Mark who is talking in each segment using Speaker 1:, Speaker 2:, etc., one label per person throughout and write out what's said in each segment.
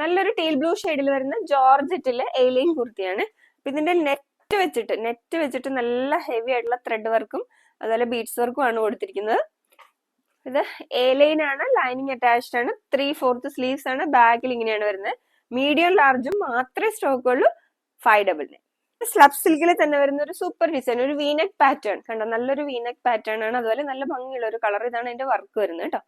Speaker 1: നല്ലൊരു teal blue ഷെയ്ഡിൽ വരുന്ന ജോർജറ്റിലെ എയിലൈൻ കുർത്തിയാണ്. അപ്പൊ ഇതിന്റെ നെറ്റ് വെച്ചിട്ട് നെറ്റ് വെച്ചിട്ട് നല്ല ഹെവി ആയിട്ടുള്ള ത്രെഡ് വർക്കും അതുപോലെ ബീഡ്സ് വർക്കും ആണ് കൊടുത്തിരിക്കുന്നത്. ഇത് എലൈൻ ആണ് ലൈനിങ് അറ്റാച്ച്ഡ് ആണ് ത്രീ ഫോർത്ത് സ്ലീവ്സ് ആണ് ബാക്കിൽ ഇങ്ങനെയാണ് വരുന്നത്. മീഡിയം ലാർജും മാത്രമേ സ്റ്റോക്ക് ഉള്ളൂ ഫൈവ് ഡബിൾ സ്ലബ് സിൽക്കിൽ തന്നെ വരുന്ന ഒരു സൂപ്പർ ഡിസൈൻ ഒരു വീനെക് പാറ്റേൺ കണ്ടോ? നല്ലൊരു വീനെക് പാറ്റേൺ ആണ് അതുപോലെ നല്ല ഭംഗിയുള്ള ഒരു കളർ ഇതാണ് അതിന്റെ വർക്ക് വരുന്നത് കേട്ടോ.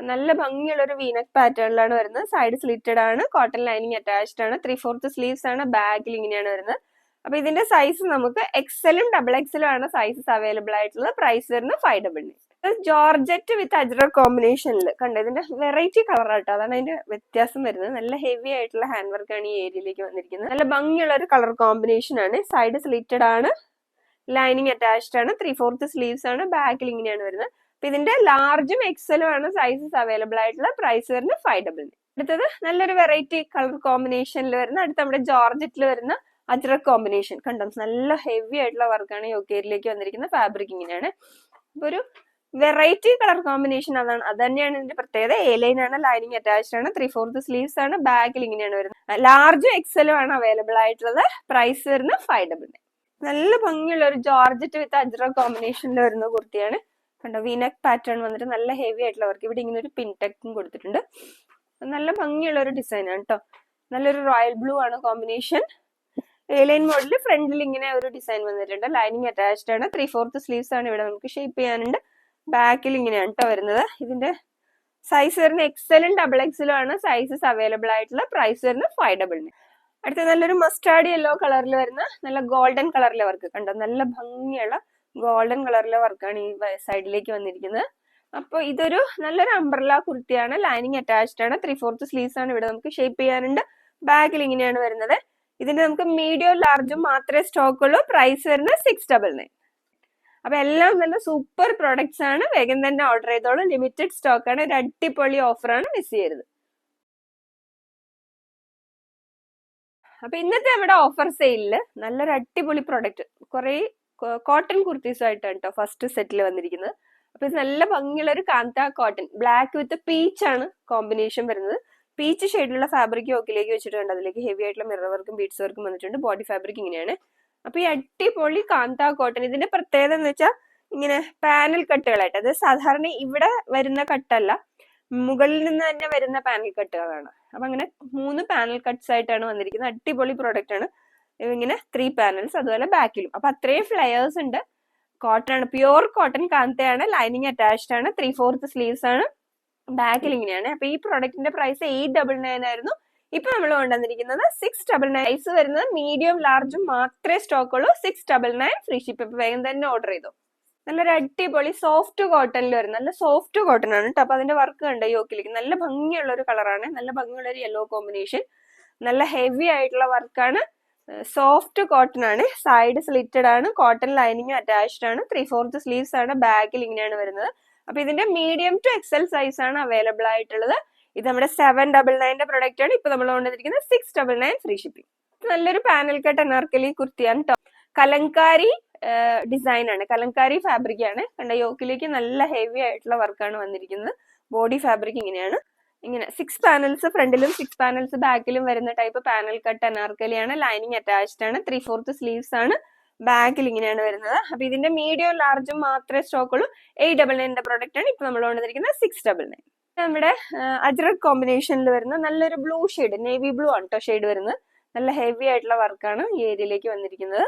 Speaker 1: നല്ല ഭംഗിയുള്ള ഒരു വീനക് പാറ്റേണിലാണ് വരുന്നത്. സൈഡ് സ്ലിറ്റഡ് ആണ്. കോട്ടൺ ലൈനിങ് അറ്റാച്ച്ഡ് ആണ്. ത്രീ ഫോർത്ത് സ്ലീവ്സ് ആണ് ബാഗിൽ ഇങ്ങനെയാണ് വരുന്നത്. അപ്പൊ ഇതിന്റെ സൈസ് നമുക്ക് എക്സലും ഡബിൾ എക്സലും ആണ് സൈസസ് അവൈലബിൾ ആയിട്ടുള്ളത്. പ്രൈസ് വരുന്നത് five double nine georgette with അജ്ര കോമ്പിനേഷനിൽ കണ്ടോ? ഇതിന്റെ വെറൈറ്റി കളർ ആട്ടോ. അതാണ് അതിന്റെ വ്യത്യാസം വരുന്നത്. നല്ല ഹെവി ആയിട്ടുള്ള ഹാൻഡ് വർക്ക് ആണ് ഈ ഏരിയയിലേക്ക് വന്നിരിക്കുന്നത്. നല്ല ഭംഗിയുള്ള ഒരു കളർ കോമ്പിനേഷൻ ആണ്. സൈഡ് സ്ലിറ്റഡ് ആണ്. ലൈനിങ് അറ്റാച്ച്ഡ് ആണ്. ത്രീ ഫോർത്ത് സ്ലീവ്സ് ആണ് ബാക്കിൽ ഇങ്ങനെയാണ് വരുന്നത്. അപ്പൊ ഇതിന്റെ ലാർജും എക്സലും ആണ് സൈസസ് അവൈലബിൾ ആയിട്ടുള്ള പ്രൈസ് വരുന്നത് ഫൈവ് ഡബിൾ അടുത്തത് നല്ലൊരു വെറൈറ്റി കളർ കോമ്പിനേഷനിൽ വരുന്ന അടുത്ത നമ്മുടെ ജോർജറ്റിൽ വരുന്ന അജ്രക് കോമ്പിനേഷൻ കണ്ടോ? നല്ല ഹെവി ആയിട്ടുള്ള വർക്കാണ് യോക്കേരിലേക്ക് വന്നിരിക്കുന്ന ഫാബ്രിക് ഇങ്ങനെയാണ്. അപ്പൊ ഒരു വെറൈറ്റി കളർ കോമ്പിനേഷൻ അതാണ്. അത് തന്നെയാണ് ഇതിന്റെ പ്രത്യേകത. എ ലൈൻ ആണ് ലൈനിങ് അറ്റാച്ച്ഡ് ആണ് ത്രീ ഫോർത്ത് സ്ലീവ്സ് ആണ് ബാക്കിൽ ഇങ്ങനെയാണ് വരുന്നത്. ലാർജും എക്സലും ആണ് അവൈലബിൾ ആയിട്ടുള്ളത്. പ്രൈസ് വരുന്നത് ഫൈവ് ഡബിൾ നല്ല ഭംഗിയുള്ള ഒരു ജോർജറ്റ് വിത്ത് അജ്ര കോമ്പിനേഷനിൽ വരുന്ന കുർത്തിയാണ്. കണ്ടോ വീനക് പാറ്റേൺ വന്നിട്ട് നല്ല ഹെവി ആയിട്ടുള്ള വർക്ക് ഇവിടെ ഇങ്ങനെ ഒരു പിൻടെക്കും കൊടുത്തിട്ടുണ്ട്. നല്ല ഭംഗിയുള്ള ഒരു ഡിസൈൻ ആണ് കേട്ടോ നല്ലൊരു റോയൽ ബ്ലൂ ആണ് കോമ്പിനേഷൻ എ ലൈൻ മോഡൽ ഫ്രണ്ടിൽ ഇങ്ങനെ ഒരു ഡിസൈൻ വന്നിട്ടുണ്ട്. ലൈനിങ് അറ്റാച്ച്ഡ് ആണ്. ത്രീ ഫോർത്ത് സ്ലീവ്സ് ആണ് ഇവിടെ നമുക്ക് ഷേപ്പ് ചെയ്യാനുണ്ട്. ബാക്കിൽ ഇങ്ങനെയാണ് കേട്ടോ വരുന്നത്. ഇതിന്റെ സൈസ് വരുന്ന എക്സലും ഡബിൾ എക്സലും ആണ്. സൈസസ് അവൈലബിൾ ആയിട്ടുള്ള പ്രൈസ് വരുന്നത് ഫൈവ് ഡബിൾ അടുത്ത നല്ലൊരു മസ്റ്റാർഡ് യെല്ലോ കളറിൽ വരുന്ന നല്ല ഗോൾഡൻ കളറിലെ വർക്ക് കണ്ടോ? നല്ല ഭംഗിയുള്ള ഗോൾഡൻ കളറിലെ വർക്കാണ് ഈ സൈഡിലേക്ക് വന്നിരിക്കുന്നത്. അപ്പോൾ ഇതൊരു നല്ലൊരു അംബ്രല്ല കുർത്തിയാണ്. ലൈനിങ് അറ്റാച്ച്ഡ് ആണ്. ത്രീ ഫോർത്ത് സ്ലീവ്സ് ആണ് ഇവിടെ നമുക്ക് ഷേപ്പ് ചെയ്യാനുണ്ട്. ബാഗിൽ ഇങ്ങനെയാണ് വരുന്നത്. ഇതിന്റെ നമുക്ക് മീഡിയം ലാർജും മാത്രമേ സ്റ്റോക്ക് ഉള്ളൂ. പ്രൈസ് വരുന്നത് സിക്സ് ഡബിൾ നയൻ അപ്പൊ എല്ലാം നല്ല സൂപ്പർ പ്രൊഡക്ട്സ് ആണ്. വേഗം തന്നെ ഓർഡർ ചെയ്തോളൂ. ലിമിറ്റഡ് സ്റ്റോക്ക് ആണ്. ഒരു അടിപൊളി ഓഫറാണ് മിസ് ചെയ്യരുത്. അപ്പൊ ഇന്നത്തെ നമ്മുടെ ഓഫർ സെയിലിൽ നല്ലൊരു അടിപൊളി പ്രൊഡക്റ്റ് കുറെ കോട്ടൺ കുർത്തീസ് ആയിട്ടാണ് കേട്ടോ ഫസ്റ്റ് സെറ്റിൽ വന്നിരിക്കുന്നത്. അപ്പൊ ഇത് നല്ല ഭംഗിയുള്ള ഒരു kantha cotton black with peach ആണ് കോമ്പിനേഷൻ വരുന്നത്. പീച്ച് ഷെയ്ഡിലുള്ള ഫാബ്രിക് ഓക്കിലേക്ക് വെച്ചിട്ടുണ്ട്. അതിലേക്ക് ഹെവി ആയിട്ടുള്ള മിറർ വർക്കും ബീഡ്സ് വർക്കും വന്നിട്ടുണ്ട്. ബോഡി ഫാബ്രിക് ഇങ്ങനെയാണ്. അപ്പൊ ഈ അടിപൊളി കാന്ത കോട്ടൺ ഇതിന്റെ പ്രത്യേകത എന്ന് വെച്ചാൽ ഇങ്ങനെ പാനൽ കട്ടുകളായിട്ട്. അത് സാധാരണ ഇവിടെ വരുന്ന കട്ടല്ല മുകളിൽ നിന്ന് തന്നെ വരുന്ന പാനൽ കട്ടുകളാണ്. അപ്പൊ അങ്ങനെ മൂന്ന് പാനൽ കട്ട്സ് ആയിട്ടാണ് വന്നിരിക്കുന്നത്. അടിപൊളി പ്രോഡക്റ്റ് ആണ്. ഇങ്ങനെ ത്രീ പാനൽസ് അതുപോലെ ബാക്കിലും അപ്പൊ അത്രയും ഫ്ലയേഴ്സ് ഉണ്ട്. കോട്ടൺ ആണ്. പ്യുവർ കോട്ടൺ കാന്തയാണ്. ലൈനിങ് അറ്റാച്ച്ഡ് ആണ്. ത്രീ ഫോർത്ത് സ്ലീവ്സ് ആണ്. ബാക്കിൽ ഇങ്ങനെയാണ്. അപ്പൊ ഈ പ്രോഡക്റ്റിന്റെ പ്രൈസ് എയ്റ്റ് ഡബിൾ നയൻ ആയിരുന്നു. ഇപ്പൊ നമ്മൾ കൊണ്ടുവന്നിരിക്കുന്നത് സിക്സ് ഡബിൾ നയൻ പ്രൈസ് വരുന്നത് മീഡിയം ലാർജും മാത്രമേ സ്റ്റോക്ക് ഉള്ളൂ. Six double nine free ship വേഗം തന്നെ ഓർഡർ ചെയ്തു. നല്ലൊരു അടിപൊളി സോഫ്റ്റ് കോട്ടണിൽ വരും. നല്ല സോഫ്റ്റ് കോട്ടൺ ആണ് കേട്ടോ അപ്പൊ അതിന്റെ വർക്ക് കണ്ടോ യോക്കിലേക്ക് നല്ല ഭംഗിയുള്ള ഒരു കളറാണ് നല്ല ഭംഗിയുള്ള ഒരു യെല്ലോ കോമ്പിനേഷൻ നല്ല ഹെവി ആയിട്ടുള്ള വർക്കാണ് സോഫ്റ്റ് കോട്ടൺ ആണ്. സൈഡ് സ്ലിറ്റഡ് ആണ്. കോട്ടൺ ലൈനിങ് അറ്റാച്ച്ഡ് ആണ്. ത്രീ ഫോർത്ത് സ്ലീവ്സ് ആണ്. ബാക്കിൽ ഇങ്ങനെയാണ് വരുന്നത്. അപ്പൊ ഇതിന്റെ മീഡിയം ടു എക്സൽ സൈസ് ആണ് അവൈലബിൾ ആയിട്ടുള്ളത്. ഇത് നമ്മുടെ സെവൻ ഡബിൾ നയന്റെ പ്രൊഡക്റ്റ് ആണ്. ഇപ്പൊ നമ്മൾ കൊണ്ടുവന്നിരിക്കുന്നത് six double nine free shipping നല്ലൊരു പാനൽ കട്ട് അനാർക്കലി കുർത്തിയാണ് കലങ്കാരി ഡിസൈൻ ആണ്. കലങ്കാരി ഫാബ്രിക് ആണ്. കണ്ട? യോക്കിലേക്ക് നല്ല ഹെവി ആയിട്ടുള്ള വർക്കാണ് വന്നിരിക്കുന്നത്. ബോഡി ഫാബ്രിക് ഇങ്ങനെയാണ്. ഇങ്ങനെ സിക്സ് പാനൽസ് ഫ്രണ്ടിലും സിക്സ് പാനൽസ് ബാക്കിലും വരുന്ന ടൈപ്പ് പാനൽ കട്ട് അനാർക്കലിയാണ്. ലൈനിങ് അറ്റാച്ച്ഡ് ആണ്. ത്രീ ഫോർത്ത് സ്ലീവ്സ് ആണ്. ബാക്കിൽ ഇങ്ങനെയാണ് വരുന്നത്. അപ്പൊ ഇതിന്റെ മീഡിയം ലാർജും മാത്രമേ സ്റ്റോക്ക് ഉള്ളൂ. എയ്റ്റ് ഡബിൾ നയന്റെ പ്രൊഡക്റ്റ് ആണ്. ഇപ്പൊ നമ്മൾ കൊണ്ടുവന്നിരിക്കുന്നത് സിക്സ് ഡബിൾ നയൻ നമ്മുടെ അജ്രക് കോമ്പിനേഷനിൽ വരുന്ന നല്ലൊരു ബ്ലൂ ഷെയ്ഡ് നേവി ബ്ലൂ ആണ് ഷെയ്ഡ് വരുന്നത്. നല്ല ഹെവി ആയിട്ടുള്ള വർക്കാണ് ഈ ഏരിയയിലേക്ക് വന്നിരിക്കുന്നത്.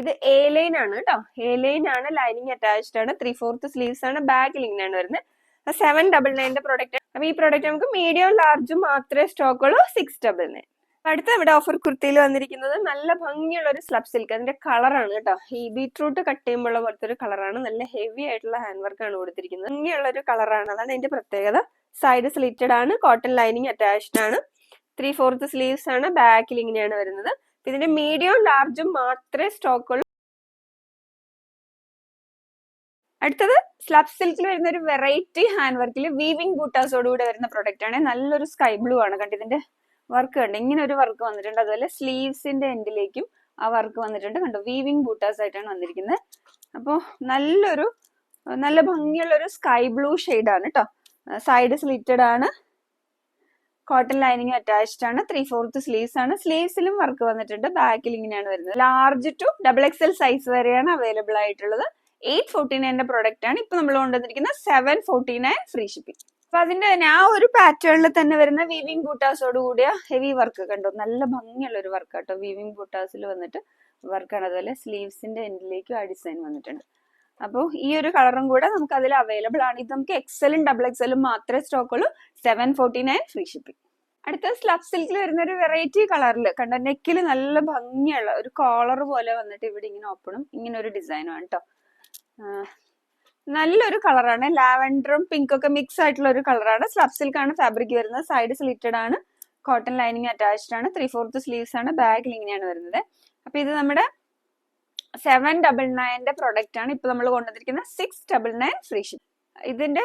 Speaker 1: ഇത് എ ലൈൻ ആണ് കേട്ടോ എ ലൈൻ ആണ് ലൈനിങ് അറ്റാച്ച്ഡ് ആണ്. ത്രീ ഫോർത്ത് സ്ലീവ്സ് ആണ്. ബാക്കിൽ ഇങ്ങനെയാണ് വരുന്നത്. സെവൻ ഡബിൾ നയന്റെ പ്രൊഡക്റ്റ് അപ്പൊ ഈ പ്രൊഡക്റ്റ് നമുക്ക് മീഡിയം ലാർജും മാത്രമേ സ്റ്റോക്ക് ഉള്ളൂ സിക്സ് ഡബിൾ നയൻ അടുത്ത ഇവിടെ ഓഫർ കുർത്തിയിൽ വന്നിരിക്കുന്നത് നല്ല ഭംഗിയുള്ള ഒരു സ്ലബ് സിൽക്ക് അതിന്റെ കളറാണ് കേട്ടോ. ഈ ബീട്രൂട്ട് കട്ട് ചെയ്യുമ്പോൾ പോലത്തെ ഒരു കളറാണ് നല്ല ഹെവി ആയിട്ടുള്ള ഹാൻഡ് വർക്കാണ് കൊടുത്തിരിക്കുന്നത്. ഭംഗിയുള്ള ഒരു കളറാണ് അതാണ് അതിന്റെ പ്രത്യേകത. സൈഡ് സ്ലിറ്റഡ് ആണ് കോട്ടൺ ലൈനിങ് അറ്റാച്ച്ഡ് ആണ്. ത്രീ ഫോർത്ത് സ്ലീവ്സ് ആണ് ബാക്കിൽ ഇങ്ങനെയാണ് വരുന്നത്. ഇതിന്റെ മീഡിയം ലാർജും മാത്രമേ സ്റ്റോക്ക് അടുത്തത് സ്ലബ് സിൽക്കിൽ വരുന്ന ഒരു വെറൈറ്റി ഹാൻഡ് വർക്കിൽ വീവിംഗ് ബൂട്ടാസോടുകൂടെ വരുന്ന പ്രൊഡക്റ്റ് ആണ്. നല്ലൊരു സ്കൈ ബ്ലൂ ആണ്. കണ്ടു ഇതിന്റെ വർക്ക് ഉണ്ട് ഇങ്ങനെ ഒരു വർക്ക് വന്നിട്ടുണ്ട്. അതുപോലെ സ്ലീവ്സിന്റെ എൻഡിലേക്കും ആ വർക്ക് വന്നിട്ടുണ്ട്. കണ്ടോ? വീവിംഗ് ബൂട്ടാസ് ആയിട്ടാണ് വന്നിരിക്കുന്നത്. അപ്പോൾ നല്ലൊരു നല്ല ഭംഗിയുള്ള ഒരു സ്കൈ ബ്ലൂ ആണ് കേട്ടോ സൈഡ് സ്ലിറ്റഡ് ആണ്.
Speaker 2: കോട്ടൺ ലൈനിങ് അറ്റാച്ച്ഡ് ആണ്. ത്രീ ഫോർത്ത് സ്ലീവ്സ് ആണ്. സ്ലീവ്സിലും വർക്ക് വന്നിട്ടുണ്ട്. ബാക്കിൽ ഇങ്ങനെയാണ് വരുന്നത്. Large to double XL size വരെയാണ് അവൈലബിൾ ആയിട്ടുള്ളത്. എയ്റ്റ് ഫോർട്ടി നയന്റെ പ്രൊഡക്റ്റ് ആണ് ഇപ്പൊ നമ്മൾ കൊണ്ടുവന്നിരിക്കുന്ന seven forty nine free shipping അപ്പൊ അതിന്റെ തന്നെ ആ ഒരു പാറ്റേണിൽ തന്നെ വരുന്ന വീവിംഗ് ബൂട്ടാസോട് കൂടിയ ഹെവി വർക്ക് കണ്ടോ? നല്ല ഭംഗിയുള്ള ഒരു വർക്ക് കേട്ടോ വീവിംഗ് ബൂട്ടാസിൽ വന്നിട്ട് വർക്കാണ് അതുപോലെ സ്ലീവ്സിന്റെ എൻഡിലേക്കും ആ ഡിസൈൻ വന്നിട്ടുണ്ട്. അപ്പോൾ ഈ ഒരു കളറും കൂടെ നമുക്ക് അതിൽ അവൈലബിൾ ആണ്. ഇത് നമുക്ക് എക്സലും ഡബിൾ എക്സലും മാത്രമേ സ്റ്റോക്ക് ഉള്ളൂ. Seven forty nine free shipping അടുത്ത സ്ലബ് സിൽക്കിൽ വരുന്ന ഒരു വെറൈറ്റി കളറിൽ കണ്ട? നെക്കിൽ നല്ല ഭംഗിയുള്ള ഒരു കോളർ പോലെ വന്നിട്ട് ഇവിടെ ഇങ്ങനെ ഓപ്പണും ഇങ്ങനെ ഒരു ഡിസൈനും ആണ് കേട്ടോ നല്ലൊരു കളറാണ്. ലാവൻഡറും പിങ്കും ഒക്കെ മിക്സ് ആയിട്ടുള്ള ഒരു കളറാണ്. സ്ലബ് സിൽക്ക് ആണ് ഫാബ്രിക് വരുന്നത്. സൈഡ് സ്ലിറ്റഡ് ആണ്. കോട്ടൺ ലൈനിങ് അറ്റാച്ച്ഡ് ആണ്. ത്രീ ഫോർത്ത് സ്ലീവ്സ് ആണ് ബാഗിൽ ഇങ്ങനെയാണ് വരുന്നത്. അപ്പൊ ഇത് നമ്മുടെ സെവൻ ഡബിൾ നയന്റെ പ്രൊഡക്റ്റ് ആണ്. ഇപ്പൊ നമ്മൾ കൊണ്ടുവന്നിരിക്കുന്ന six double nine free ship ഇതിന്റെ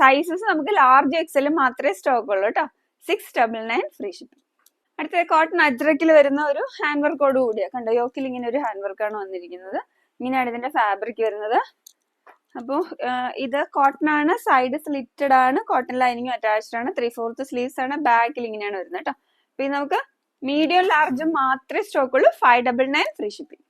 Speaker 2: സൈസസ് നമുക്ക് ലാർജ് എക്സൽ മാത്രമേ സ്റ്റോക്ക് ഉള്ളൂ കേട്ടോ. Six double nine free ship അടുത്ത കോട്ടൺ അജ്രക്കിൽ വരുന്ന ഒരു ഹാൻഡ് വർക്കോട് കൂടിയാണ് കണ്ടോ? യോക്കിൽ ഇങ്ങനെ ഒരു ഹാൻഡ് വർക്കാണ് വന്നിരിക്കുന്നത്. ഇങ്ങനെയാണ് ഇതിന്റെ ഫാബ്രിക് വരുന്നത്. അപ്പോൾ ഇത് കോട്ടൺ ആണ് സൈഡ് സ്ലിറ്റഡ് ആണ് കോട്ടൺ ലൈനിങ് അറ്റാച്ച്ഡ് ആണ് ത്രീ ഫോർത്ത് സ്ലീവ്സ് ആണ് ബാക്കിൽ ഇങ്ങനെയാണ് വരുന്നത് കേട്ടോ അപ്പൊ ഇത് നമുക്ക് മീഡിയം ലാർജും മാത്രമേ സ്റ്റോക്ക് ഉള്ളൂ five double nine free shipping